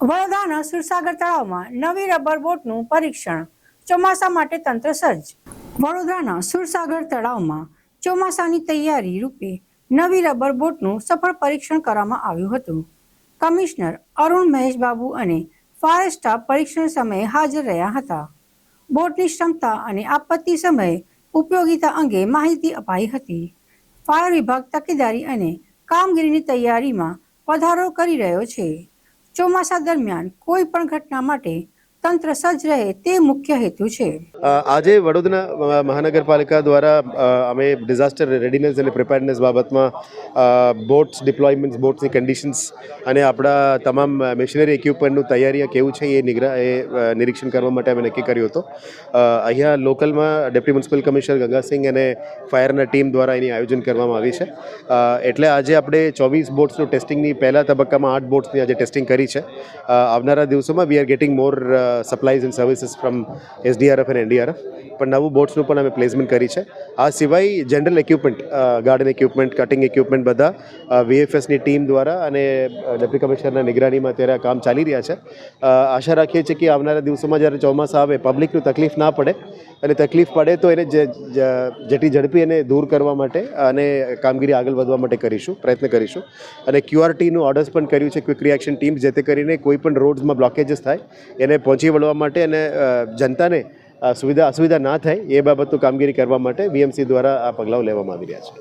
વડોદરાના સુરસાગર તળાવમાં નવી રબર બોટનું પરીક્ષણ. ચોમાસા માટે તંત્ર સજ્જ. વડોદરાના સુરસાગર તળાવમાં ચોમાસાની તૈયારી રૂપે નવી રબર બોટનું સફળ પરીક્ષણ કરવામાં આવ્યું હતું. કમિશનર અરુણ મહેશબાબુ અને ફાયર સ્ટાફ પરીક્ષણ સમયે હાજર રહ્યા હતા. બોટની ક્ષમતા અને આપત્તિ સમયે ઉપયોગિતા અંગે માહિતી અપાઈ હતી. ફાયર વિભાગ તકેદારી અને કામગીરીની તૈયારીમાં વધારો કરી રહ્યો છે. ચોમાસા દરમિયાન કોઈ પણ ઘટના માટે તંત્ર સજ્જ રહે તે મુખ્ય હેતુ છે. આજે વડોદરા મહાનગરપાલિકા દ્વારા અમે ડિઝાસ્ટર રેડીનેસ અને પ્રિપેરનેસ બાબતમાં બોટ્સ ડિપ્લોયમેન્ટ્સ બોટ્સની કન્ડિશન્સ અને આપણા તમામ મશીનરી ઇક્વિપમેન્ટનું તૈયારી કેવું છે એ નિગ્રા એ નિરીક્ષણ કરવા માટે અમે નક્કી કર્યું હતું. અહીંયા લોકલમાં ડેપ્યુટી મ્યુનિસિપલ કમિશનર ગંગાસિંહ અને ફાયરના ટીમ દ્વારા એની આયોજન કરવામાં આવી છે. એટલે આજે આપણે ચોવીસ બોટ્સનું ટેસ્ટિંગની પહેલા તબક્કામાં આઠ બોટ્સની આજે ટેસ્ટિંગ કરી છે. આવનારા દિવસોમાં we are getting more supplies and services from SDRF and NDRF પણ નવું બોટ્સનું પણ અમે પ્લેસમેન્ટ કરી છે. આ સિવાય general equipment garden equipment cutting equipment બધા વીએફએસની ટીમ દ્વારા અને ડેપ્યુટી કમિશનરના નિગરાનીમાં અત્યારે આ કામ ચાલી રહ્યા છે. આશા રાખીએ છીએ કે આવનારા દિવસોમાં જ્યારે ચોમાસા આવે પબ્લિકનું તકલીફ ના પડે. અને તકલીફ પડે તો એને જેટલી ઝડપી એને દૂર કરવા માટે અને કામગીરી આગળ વધવા માટે કરીશું, પ્રયત્ન કરીશું. અને ક્યુઆરટીનું ઓર્ડર્સ પણ કર્યું છે ક્વિક રિએક્શન ટીમ જેથી કરીને કોઈ પણ રોડ્સમાં બ્લોકેજીસ થાય, એને પહોંચી વળવા માટે અને જનતાને સુવિધા અસુવિધા ના થાય એ બાબતનું કામગીરી કરવા માટે વીએમસી દ્વારા આ પગલાઓ લેવામાં આવી રહ્યા છે.